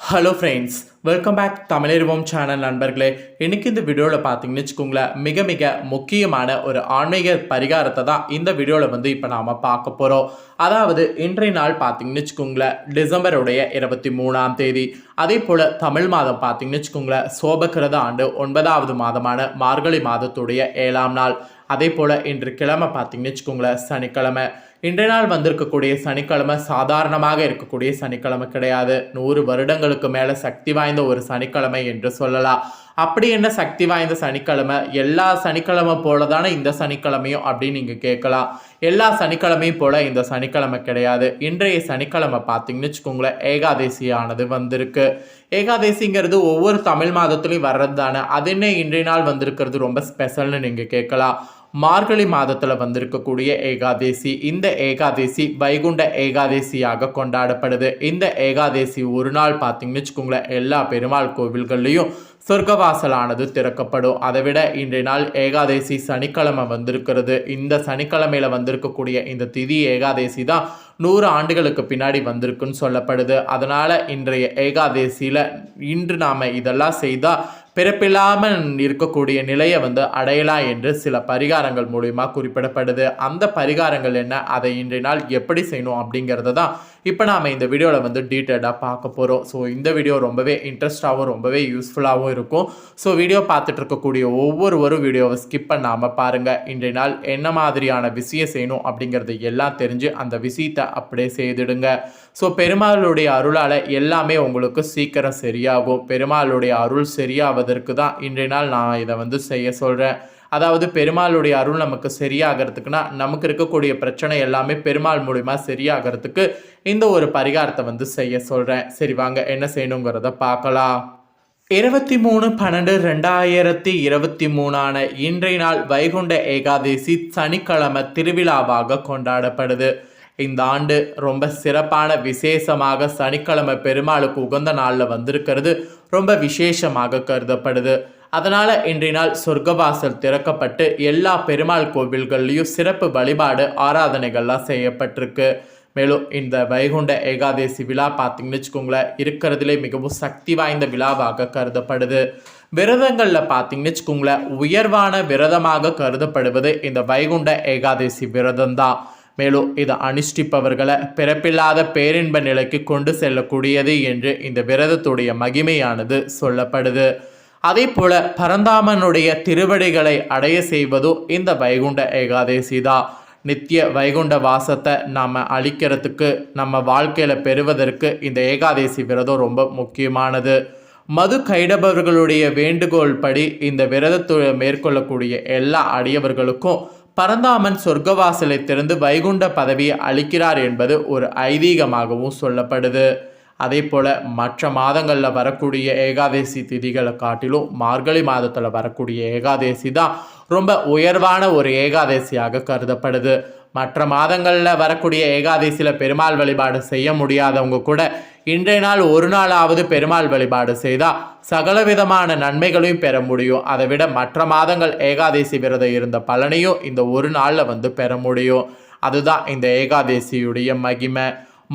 Hello friends welcome back தமிழறிவோம் channel நண்பர்களே. இன்றைக்கி இந்த வீடியோவில் பார்த்தீங்கன்னு வச்சுக்கோங்களேன் மிக மிக முக்கியமான ஒரு ஆன்மீக பரிகாரத்தை தான் இந்த வீடியோவில் வந்து இப்போ நாம் பார்க்க போகிறோம் அதாவது இன்றைய நாள் பார்த்தீங்கன்னு வச்சுக்கோங்களேன் டிசம்பருடைய இருபத்தி மூணாம் தேதி. அதே போல் தமிழ் மாதம் பார்த்தீங்கன்னு வச்சுக்கோங்களேன் சோபக்கிரத ஆண்டு ஒன்பதாவது மாதமான மார்கழி மாதத்துடைய ஏழாம் நாள். அதே போல் இன்று கிழமை பார்த்தீங்கன்னு வச்சுக்கோங்களேன் சனிக்கிழமை. இன்றைய நாள் வந்திருக்கக்கூடிய சனிக்கிழமை சாதாரணமாக இருக்கக்கூடிய சனிக்கிழமை கிடையாது. நூறு வருடங்களுக்கு மேலே சக்தி வாய்ந்த ஒரு சனிக்கிழமை என்று சொல்லலாம். அப்படி என்ன சக்தி வாய்ந்த சனிக்கிழமை? எல்லா சனிக்கிழமை போல தானே இந்த சனிக்கிழமையும் அப்படின்னு நீங்கள் கேட்கலாம். எல்லா சனிக்கிழமையும் போல இந்த சனிக்கிழமை கிடையாது. இன்றைய சனிக்கிழமை பார்த்தீங்கன்னு வச்சுக்கோங்களேன் ஏகாதசியானது வந்திருக்கு. ஏகாதசிங்கிறது ஒவ்வொரு தமிழ் மாதத்துலையும் வர்றது தானே அது என்ன இன்றைய நாள் வந்திருக்கிறது ரொம்ப ஸ்பெஷல்னு நீங்கள் கேட்கலாம். மார்கழி மாதத்தில் வந்திருக்கக்கூடிய ஏகாதேசி இந்த ஏகாதேசி வைகுண்ட ஏகாதேசியாக கொண்டாடப்படுது. இந்த ஏகாதேசி ஒரு நாள் பார்த்தீங்கன்னு வச்சுக்கோங்களேன் எல்லா பெருமாள் கோவில்கள்லேயும் சொர்க்கவாசலானது திறக்கப்படும். அதை விட இன்றைய நாள் ஏகாதேசி சனிக்கிழமை வந்திருக்கிறது. இந்த சனிக்கிழமையில் வந்திருக்கக்கூடிய இந்த திதி ஏகாதேசி தான் நூறு ஆண்டுகளுக்கு பின்னாடி வந்திருக்குன்னு சொல்லப்படுது. அதனால் இன்றைய ஏகாதேசியில் இன்று நாம் இதெல்லாம் செய்தால் பிறப்பில்லாமல் இருக்கக்கூடிய நிலையை வந்து அடையலாம் என்று சில பரிகாரங்கள் மூலிமா குறிப்பிடப்படுது. அந்த பரிகாரங்கள் என்ன? அதை இன்றைய நாள் எப்படி செய்யணும் அப்படிங்கிறத தான் இப்போ நாம் இந்த வீடியோவில் வந்து டீட்டெயிலாக பார்க்க போகிறோம் ஸோ இந்த வீடியோ ரொம்பவே இன்ட்ரெஸ்டாகவும் ரொம்பவே யூஸ்ஃபுல்லாகவும் இருக்கும். ஸோ வீடியோ பார்த்துட்டு இருக்கக்கூடிய ஒவ்வொருவரும் வீடியோவை ஸ்கிப் பண்ணாமல் பாருங்கள் இன்றைய நாள் என்ன மாதிரியான விஷயம் செய்யணும் அப்படிங்கிறது எல்லாம் தெரிஞ்சு அந்த விஷயத்தை அப்படியே செய்துடுங்க. ஸோ பெருமாளுடைய அருளால் எல்லாமே உங்களுக்கு சீக்கிரம் சரியாகும். பெருமாளுடைய அருள் அதற்கு தான் இன்றைய நாள் நான் இதை வந்து செய்ய சொல்கிறேன் அதாவது பெருமாளுடைய அருள் நமக்கு சரியாகிறதுக்குன்னா நமக்கு இருக்கக்கூடிய பிரச்சனை எல்லாமே பெருமாள் மூலிமா சரியாகிறதுக்கு இந்த ஒரு பரிகாரத்தை வந்து செய்ய சொல்கிறேன் சரி வாங்க என்ன செய்யணுங்கிறத பார்க்கலாம். இருபத்தி மூணு பன்னெண்டு ரெண்டாயிரத்தி இருபத்தி மூணான இன்றைய நாள் வைகுண்ட ஏகாதசி சனிக்கிழமை திருவிழாவாக கொண்டாடப்படுது. இந்த ஆண்டு ரொம்ப சிறப்பான விசேஷமாக சனிக்கிழமை பெருமாளுக்கு உகந்த நாளில் வந்திருக்கிறது ரொம்ப விசேஷமாக கருதப்படுது. அதனால் இன்றைய நாள் சொர்க்கவாசல் திறக்கப்பட்டு எல்லா பெருமாள் கோவில்கள்லேயும் சிறப்பு வழிபாடு ஆராதனைகள்லாம் செய்யப்பட்டிருக்கு. மேலும் இந்த வைகுண்ட ஏகாதசி விழா பார்த்திங்கன்னு வச்சுக்கோங்களேன் இருக்கிறதுலே மிகவும் சக்தி வாய்ந்த விழாவாக கருதப்படுது. விரதங்களில் பார்த்தீங்கன்னு வச்சுக்கோங்களேன் உயர்வான விரதமாக கருதப்படுவது இந்த வைகுண்ட ஏகாதசி விரதம் தான் மேலும் இதை அனுஷ்டிப்பவர்களை பிறப்பில்லாத பேரின்ப நிலைக்கு கொண்டு செல்லக்கூடியது என்று இந்த விரதத்துடைய மகிமையானது சொல்லப்படுது. அதே போல பரந்தாமனுடைய திருவடிகளை அடைய செய்வதும் இந்த வைகுண்ட ஏகாதசி தான் நித்திய வைகுண்ட வாசத்தை நாம் அழிக்கிறதுக்கு நம்ம வாழ்க்கையில் பெறுவதற்கு இந்த ஏகாதசி விரதம் ரொம்ப முக்கியமானது. மது கைடபவர்களுடைய வேண்டுகோள் படி இந்த விரதத்தை மேற்கொள்ளக்கூடிய எல்லா அடியவர்களுக்கும் பரந்தாமன் சொர்க்கவாசலை திறந்து வைகுண்ட பதவியை அளிக்கிறார் என்பது ஒரு ஐதீகமாகவும் சொல்லப்படுது. அதே போல் மற்ற மாதங்களில் வரக்கூடிய ஏகாதசி திதிகளை காட்டிலும் மார்கழி மாதத்தில் வரக்கூடிய ஏகாதசி தான் ரொம்ப உயர்வான ஒரு ஏகாதசியாக கருதப்படுது. மற்ற மாதங்களில் வரக்கூடிய ஏகாதசியில் பெருமாள் வழிபாடு செய்ய முடியாதவங்க கூட இன்றைய நாள் ஒரு நாளாவது பெருமாள் வழிபாடு செய்தால் சகல விதமான நன்மைகளையும் பெற முடியும். அதை விட மற்ற மாதங்கள் ஏகாதசி விரதம் இருந்த பலனையும் இந்த ஒரு நாளில் வந்து பெற முடியும். அதுதான் இந்த ஏகாதசியுடைய மகிமை.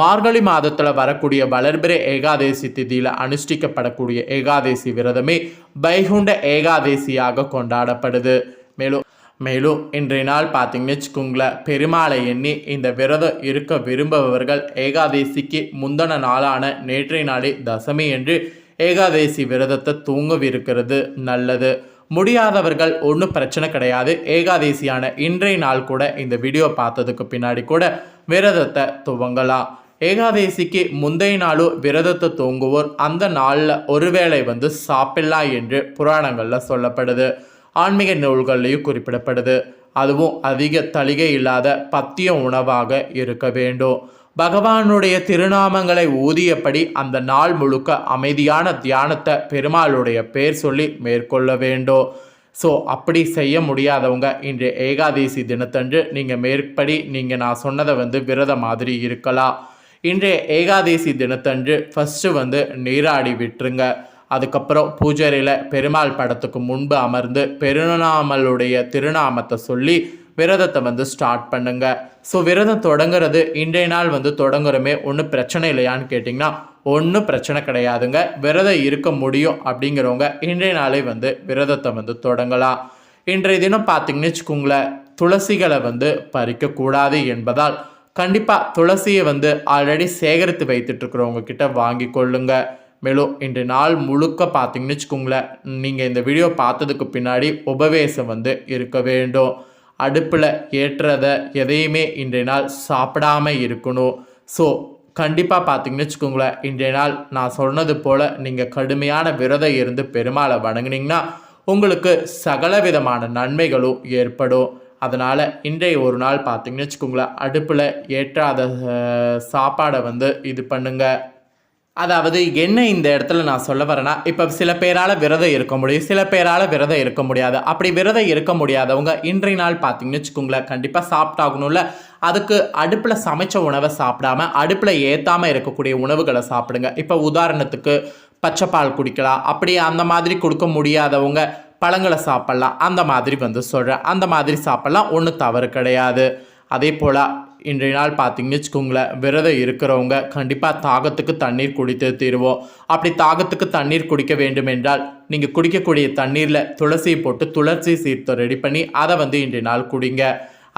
மார்கழி மாதத்தில் வரக்கூடிய வளர்பிறை ஏகாதசி திதியில் அனுஷ்டிக்கப்படக்கூடிய ஏகாதசி விரதமே வைகுண்ட ஏகாதசியாக கொண்டாடப்படுது. மேலும் மேலும் இன்றைய நாள் பார்த்தீங்கன்னு வச்சுக்கோங்களேன் பெருமாளை எண்ணி இந்த விரதம் இருக்க விரும்புபவர்கள் ஏகாதசிக்கு முந்தன நாளான நேற்றைய நாளே தசமி என்று ஏகாதசி விரதத்தை தூங்கவிருக்கிறது. நல்லது. முடியாதவர்கள் ஒன்றும் பிரச்சனை கிடையாது. ஏகாதசியான இன்றைய நாள் கூட இந்த வீடியோ பார்த்ததுக்கு பின்னாடி கூட விரதத்தை துவங்கலாம். ஏகாதசிக்கு முந்தைய நாளும் விரதத்தை தூங்குவோர் அந்த நாளில் ஒருவேளை வந்து சாப்பிடலாம் என்று புராணங்களில் சொல்லப்படுது. ஆன்மீக நூல்கள்லேயும் குறிப்பிடப்படுது. அதுவும் அதிக தளிகை இல்லாத பத்திய உணவாக இருக்க வேண்டும். பகவானுடைய திருநாமங்களை ஊதியபடி அந்த நாள் முழுக்க அமைதியான தியானத்தை பெருமாளுடைய பேர் சொல்லி மேற்கொள்ள வேண்டும். ஸோ அப்படி செய்ய முடியாதவங்க இன்று ஏகாதசி தினத்தன்று நீங்கள் மேற்படி நீங்கள் நான் சொன்னதை வந்து விரத மாதிரி இருக்கலாம். இன்றைய ஏகாதசி தினத்தன்று ஃபஸ்ட்டு வந்து நீராடி விட்டுருங்க. அதுக்கப்புறம் பூஜரியில் பெருமாள் படத்துக்கு முன்பு அமர்ந்து பெருநாமலுடைய திருநாமத்தை சொல்லி விரதத்தை வந்து ஸ்டார்ட் பண்ணுங்க. ஸோ விரதம் தொடங்குறது இன்றைய நாள் வந்து தொடங்குறமே ஒன்றும் பிரச்சனை இல்லையான்னு கேட்டிங்கன்னா ஒன்றும் பிரச்சனை கிடையாதுங்க. விரதம் இருக்க முடியும் அப்படிங்கிறவங்க இன்றைய நாளே வந்து விரதத்தை வந்து தொடங்கலாம். இன்றைய தினம் பார்த்தீங்கன்னு வச்சுக்கோங்களேன் துளசிகளை வந்து பறிக்கக்கூடாது என்பதால் கண்டிப்பாக துளசியை வந்து ஆல்ரெடி சேகரித்து வைத்துட்டு இருக்கிறவங்க கிட்ட வாங்கி கொள்ளுங்கள் மேலும் இன்று நாள் முழுக்க பார்த்தீங்கன்னு வச்சுக்கோங்களேன் நீங்கள் இந்த வீடியோ பார்த்ததுக்கு பின்னாடி உபவேசம் வந்து இருக்க வேண்டும். அடுப்பில் ஏற்றதை எதையுமே இன்றைய நாள் சாப்பிடாம இருக்கணும். ஸோ கண்டிப்பாக பார்த்தீங்கன்னு வச்சுக்கோங்களேன் இன்றைய நாள் நான் சொன்னது போல் நீங்கள் கடுமையான விரதம் இருந்து பெருமாளை வணங்குனீங்கன்னா உங்களுக்கு சகல விதமான நன்மைகளும் ஏற்படும். அதனால் இன்றைய ஒரு நாள் பார்த்தீங்கன்னு வச்சுக்கோங்களேன் அடுப்பில் ஏற்றாத சாப்பாடை வந்து இது பண்ணுங்கள் அதாவது என்ன இந்த இடத்துல நான் சொல்ல வரேன்னா இப்போ சில பேரால் விரதம் இருக்க முடியும் சில பேரால் விரதம் இருக்க முடியாது. அப்படி விரதம் இருக்க முடியாதவங்க இன்றைய நாள் பார்த்தீங்கன்னு வச்சுக்கோங்களேன் கண்டிப்பாக சாப்பிட்டாகணும்ல. அதுக்கு அடுப்பில் சமைச்ச உணவை சாப்பிடாம அடுப்பில் ஏற்றாமல் இருக்கக்கூடிய உணவுகளை சாப்பிடுங்க. இப்போ உதாரணத்துக்கு பச்சை பால் குடிக்கலாம். அப்படி அந்த மாதிரி கொடுக்க முடியாதவங்க பழங்களை சாப்பிட்லாம். அந்த மாதிரி வந்து சொல்கிறேன் அந்த மாதிரி சாப்பிட்லாம். ஒன்றும் தவறு கிடையாது. அதே போல் இன்றைய நாள் பார்த்தீங்கன்னு வச்சுக்கோங்களேன் விரதம் இருக்கிறவங்க கண்டிப்பாக தாகத்துக்கு தண்ணீர் குடித்து தீருவோம். அப்படி தாகத்துக்கு தண்ணீர் குடிக்க வேண்டும் என்றால் நீங்கள் குடிக்கக்கூடிய தண்ணீரில் துளசியை போட்டு துளசி சீர்த்தம் ரெடி பண்ணி அதை வந்து இன்றைய நாள் குடிங்க.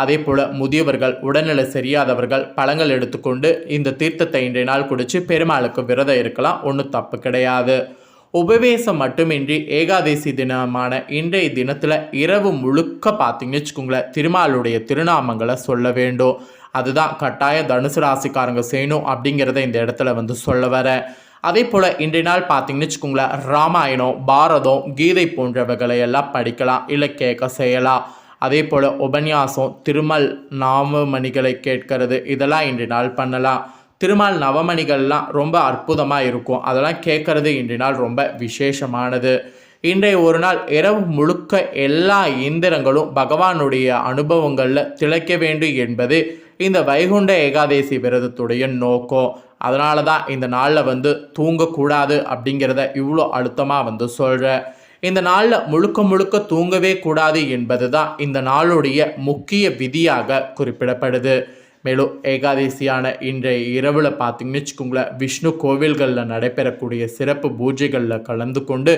அதே போல் முதியவர்கள் உடல்நிலை சரியாதவர்கள் பழங்கள் எடுத்துக்கொண்டு இந்த தீர்த்தத்தை இன்றைய நாள் குடித்து பெருமாளுக்கு விரதம் இருக்கலாம் ஒன்றும் தப்பு கிடையாது. உபவேசம் மட்டுமின்றி ஏகாதசி தினமான இன்றைய தினத்தில் இரவு முழுக்க பார்த்தீங்கன்னு வச்சுக்கோங்களேன் திருமாலுடைய திருநாமங்களை சொல்ல வேண்டும். அதுதான் கட்டாய தனுசு ராசிக்காரங்க செய்யணும் அப்படிங்கிறத இந்த இடத்துல வந்து சொல்ல வரேன் அதே போல் இன்றைய நாள் பார்த்தீங்கன்னு வச்சுக்கோங்களேன் ராமாயணம் பாரதம் கீதை போன்றவைகளை எல்லாம் படிக்கலாம் இல்லை கேட்க செய்யலாம். அதே போல் உபன்யாசம் திருமல் நாமமணிகளை கேட்கறது இதெல்லாம் இன்றைய நாள் பண்ணலாம். திருமால் நவமணிகள்லாம் ரொம்ப அற்புதமாக இருக்கும். அதெல்லாம் கேட்கறது இன்றைய நாள் ரொம்ப விசேஷமானது. இன்றைய ஒரு நாள் இரவு முழுக்க எல்லா இந்திரங்களும் பகவானுடைய அனுபவங்களில் திளைக்க வேண்டும் என்பது இந்த வைகுண்ட ஏகாதேசி விரதத்துடைய நோக்கம். அதனால தான் இந்த நாளில் வந்து தூங்கக்கூடாது அப்படிங்கிறத இவ்வளோ அழுத்தமாக வந்து சொல்கிறேன் இந்த நாளில் முழுக்க முழுக்க தூங்கவே கூடாது என்பது தான் இந்த நாளுடைய முக்கிய விதியாக குறிப்பிடப்படுது. மேலும் ஏகாதசியான இன்றைய இரவில் பார்த்தீங்கன்னு வச்சுக்கோங்களேன் விஷ்ணு கோவில்களில் நடைபெறக்கூடிய சிறப்பு பூஜைகளில் கலந்து கொண்டு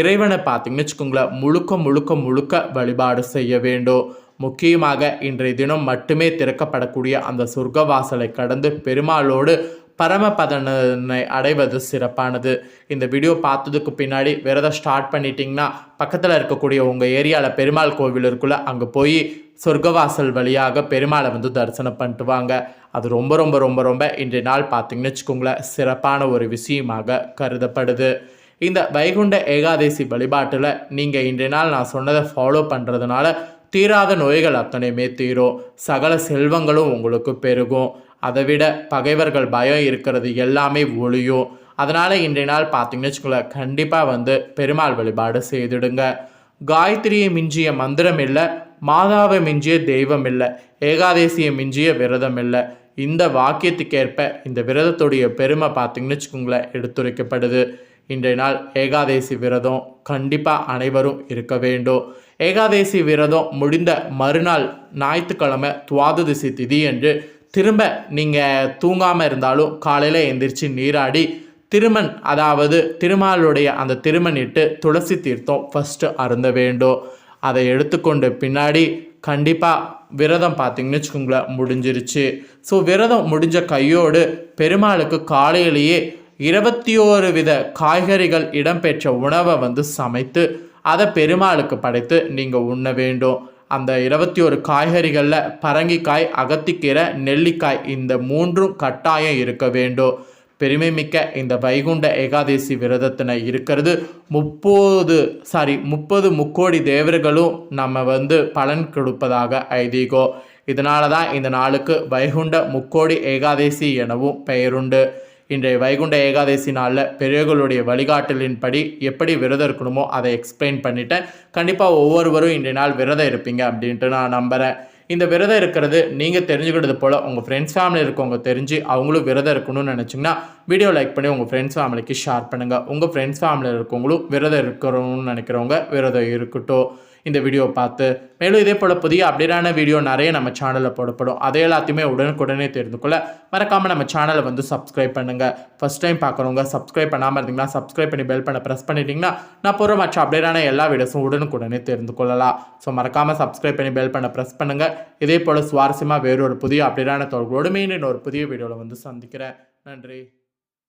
இறைவனை பார்த்தீங்கன்னு வச்சுக்கோங்களேன் முழுக்க முழுக்க முழுக்க வழிபாடு செய்ய வேண்டும். முக்கியமாக இன்றைய தினம் மட்டுமே திறக்கப்படக்கூடிய அந்த சொர்க்கவாசலை கடந்து பெருமாளோடு பரமபதனை அடைவது சிறப்பானது. இந்த வீடியோ பார்த்ததுக்கு பின்னாடி விரதம் ஸ்டார்ட் பண்ணிட்டீங்கன்னா பக்கத்தில் இருக்கக்கூடிய உங்கள் ஏரியாவில் பெருமாள் கோவில் இருக்குல்ல அங்கே போய் சொர்க்கவாசல் வழியாக பெருமாளை வந்து தரிசனம் பண்ணிட்டு வாங்க. அது ரொம்ப ரொம்ப ரொம்ப ரொம்ப இன்றைய நாள் பார்த்திங்கன்னு வச்சுக்கோங்களேன் சிறப்பான ஒரு விஷயமாக கருதப்படுது. இந்த வைகுண்ட ஏகாதசி வழிபாட்டில் நீங்கள் இன்றைய நாள் நான் சொன்னதை ஃபாலோ பண்ணுறதுனால தீராத நோய்கள் அத்தனையுமே தீரும் சகல செல்வங்களும் உங்களுக்கு பெருகும். அதை விட பகைவர்கள் பயம் இருக்கிறது எல்லாமே ஒழியும் அதனால் இன்றைய நாள் பார்த்தீங்கன்னு வச்சுக்கோங்களேன் கண்டிப்பாக வந்து பெருமாள் வழிபாடு செய்துடுங்க. காயத்ரியை மிஞ்சிய மந்திரம் இல்லை மாதாவை மிஞ்சிய தெய்வம் இல்லை ஏகாதேசியை மிஞ்சிய விரதம் இல்லை. இந்த வாக்கியத்துக்கேற்ப இந்த விரதத்துடைய பெருமை பார்த்தீங்கன்னு வச்சுக்கோங்களேன் எடுத்துரைக்கப்படுது. இன்றைய நாள் ஏகாதேசி விரதம் கண்டிப்பாக அனைவரும் இருக்க வேண்டும். ஏகாதேசி விரதம் முடிந்த மறுநாள் ஞாயிற்றுக்கிழமை துவாதசி திதி என்று திரும்ப நீங்கள் தூங்காமல் இருந்தாலும் காலையில் எந்திரிச்சு நீராடி திருமண் அதாவது திருமாலுடைய அந்த திருமணிட்டு துளசி தீர்த்தம் ஃபஸ்ட்டு அருந்த வேண்டும். அதை எடுத்துக்கொண்டு பின்னாடி கண்டிப்பாக விரதம் பார்த்தீங்கன்னு வச்சுக்கோங்களேன் முடிஞ்சிருச்சு. ஸோ விரதம் முடிஞ்ச கையோடு பெருமாளுக்கு காலையிலேயே இருபத்தி ஓரு வித காய்கறிகள் இடம்பெற்ற உணவை வந்து சமைத்து அதை பெருமாளுக்கு படைத்து நீங்கள் உண்ண வேண்டும். அந்த இருபத்தி ஒரு காய்கறிகளில் பரங்கிக்காய் அகத்திக்கீரை நெல்லிக்காய் இந்த மூன்றும் கட்டாயம் இருக்க வேண்டும். பெருமை மிக்க இந்த வைகுண்ட ஏகாதசி விரதத்தினை இருக்கிறது. முப்பது சாரி முப்பது முக்கோடி தேவர்களும் நம்ம வந்து பலன் கொடுப்பதாக ஐதீகம் இதனால தான் இந்த நாளுக்கு வைகுண்ட முக்கோடி ஏகாதசி எனவும் பெயருண்டு. இன்றைய வைகுண்ட ஏகாதசி நாளில் பெரியவர்களுடைய வழிகாட்டலின்படி எப்படி விரதம் இருக்கணுமோ அதை எக்ஸ்பிளைன் பண்ணிட்டேன். கண்டிப்பாக ஒவ்வொருவரும் இன்றைய நாள் விரதம் இருப்பீங்க அப்படின்ட்டு நான் நம்புகிறேன் இந்த விரதம் இருக்கிறது நீங்கள் தெரிஞ்சுக்கிறது போல் உங்கள் ஃப்ரெண்ட்ஸ் ஃபேமிலி இருக்கவங்க தெரிஞ்சு அவங்களும் விரதம் இருக்கணும்னு நினச்சிங்கன்னா வீடியோ லைக் பண்ணி உங்கள் ஃப்ரெண்ட்ஸ் ஃபேமிலிக்கு ஷேர் பண்ணுங்கள் உங்கள் ஃப்ரெண்ட்ஸ் ஃபேமிலியில் இருக்கவங்களும் விரதம் இருக்கிறோன்னு நினைக்கிறவங்க விரதம் இருக்கட்டும். இந்த வீடியோ பார்த்து. மேலும் இதே போல் புதிய அப்டேட்டான வீடியோ நிறைய நம்ம சேனலில் போடப்படும். அதை எல்லாத்தையுமே உடனுக்குடனே தெரிந்து கொள்ள மறக்காமல் நம்ம சேனலை வந்து சப்ஸ்கிரைப் பண்ணுங்கள் ஃபஸ்ட் டைம் பார்க்குறவங்க சப்ஸ்கிரைப் பண்ணாமல் இருந்தீங்கன்னா சப்ஸ்கிரைப் பண்ணி பெல் பண்ண ப்ரெஸ் பண்ணிட்டீங்கன்னா நான் போகிற மற்ற அப்டேட்டான எல்லா வீடியோஸும் உடனுக்குடனே தெரிந்து கொள்ளலாம் ஸோ மறக்காமல் சப்ஸ்கிரைப் பண்ணி பெல் பண்ண ப்ரெஸ் பண்ணுங்கள் இதே போல் சுவாரஸ்யமாக வேறொரு புதிய அப்டேட்டான தொடர்களோடு மீண்டும் ஒரு புதிய வீடியோவில் வந்து சந்திக்கிறேன். நன்றி.